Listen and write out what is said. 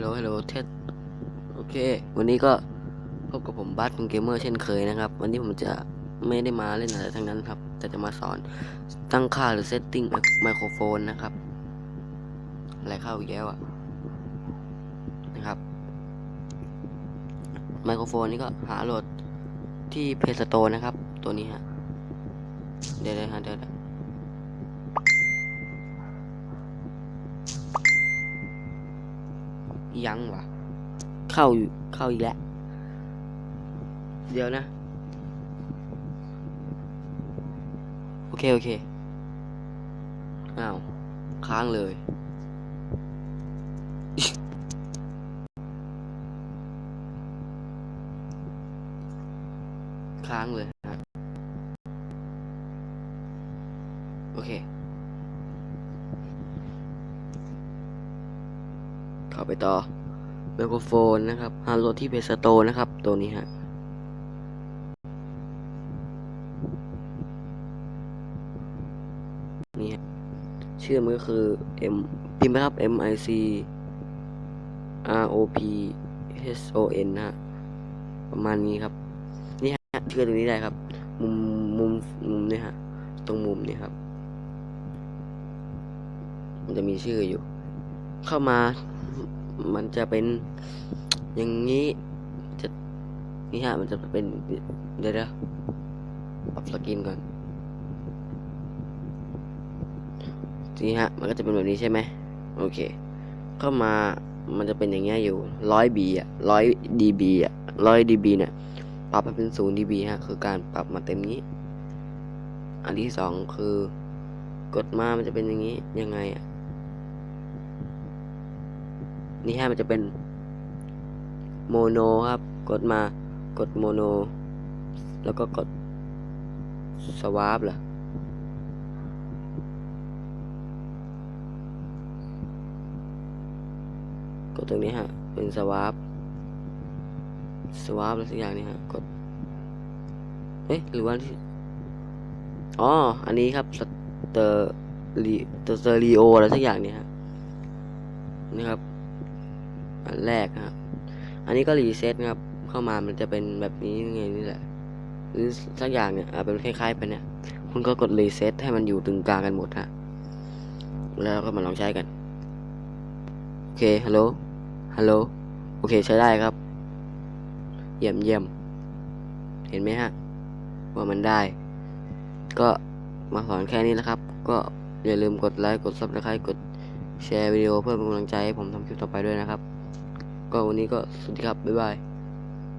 ลโหลฮัลโหลเทสโอเค วันนี้ก็พบกับผมบัสคุณเกมเมอร์เช่นเคยนะครับ วันนี้ผมจะไม่ได้มาเล่นอะไรทั้งนั้นครับ แต่จะมาสอนตั้งค่าหรือเซตติ้งไมโครโฟนนะครับ อะไรเข้าอีกแล้วอะ นะครับ ไมโครโฟนนี่ก็หาโหลดที่เพจสโตนะครับ ตัวนี้ฮะ เดี๋ยวเดี๋ยวฮะเดี๋ยว ยังวะเข้าอยู่เข้าอีกแล้ว เดี๋ยวนะ โอเค โอเค อ้าว ค้างเลย ค้างเลยฮะโอเค เข้าไปต่อไมโครโฟนนะครับฮาโลที่เพสโตนะครับ ตัวนี้ฮะนี่ฮะชื่อมันก็คือ M พิมพ์ครับ M I C R O P H O N นะฮะประมาณนี้ครับ นี่ฮะชื่อตรงนี้ได้ครับ มุมมุมมุมเนี่ยฮะ ตรงมุมเนี่ยครับ มันจะมีชื่ออยู่ เข้ามา มันจะเป็นอย่างนี้จะนี่ฮะมันจะเป็นเดี๋ยวเดี๋ยวปรับสกินก่อนนี่ฮะมันก็จะเป็นแบบนี้ใช่ไหมโอเค เข้ามามันจะเป็นอย่างเงี้ยอยู่ร้อยบีอะร้อยดีบีอะร้อยดีบีเนี่ยปรับให้เป็นศูนย์ดีบีฮะคือการปรับมาเต็มนี้ อันที่สองคือกดมามันจะเป็นอย่างนี้ยังไงอะ นี่ฮะมันจะเป็นโมโนครับ กดมากดโมโน แล้วก็กดสวาปเหรอกดตรงนี้ฮะ เป็นสวาปสวาปอะไรสักอย่างนี่ฮะ กด เอ๊ะ หรือว่าที่อ๋อ อันนี้ครับสเตอร์ลีสเตอรีโออะไรสักอย่างนี่ฮะ นี่ครับ อันแรกครับ อันนี้ก็รีเซ็ตนะครับ เข้ามามันจะเป็นแบบนี้ยังไงนี่แหละหรือสักอย่างเนี่ยอ่าเป็นคล้ายๆไปเนี่ย คุณก็กดรีเซ็ตให้มันอยู่ตึงกลางกันหมดฮะแล้วก็มาลองใช้กัน โอเค ฮัลโหล ฮัลโหล โอเค ใช้ได้ครับ เยี่ยมเยี่ยม เห็นไหมฮะ ว่ามันได้ ก็มาสอนแค่นี้นะครับ ก็อย่าลืมกดไลค์ กดซับสไครต์กดแชร์วิดีโอเพื่อเป็นกำลังใจให้ผมทำคลิปต่อไปด้วยนะครับ ก็วันนี้ก็สวัสดีครับ บ๊ายบาย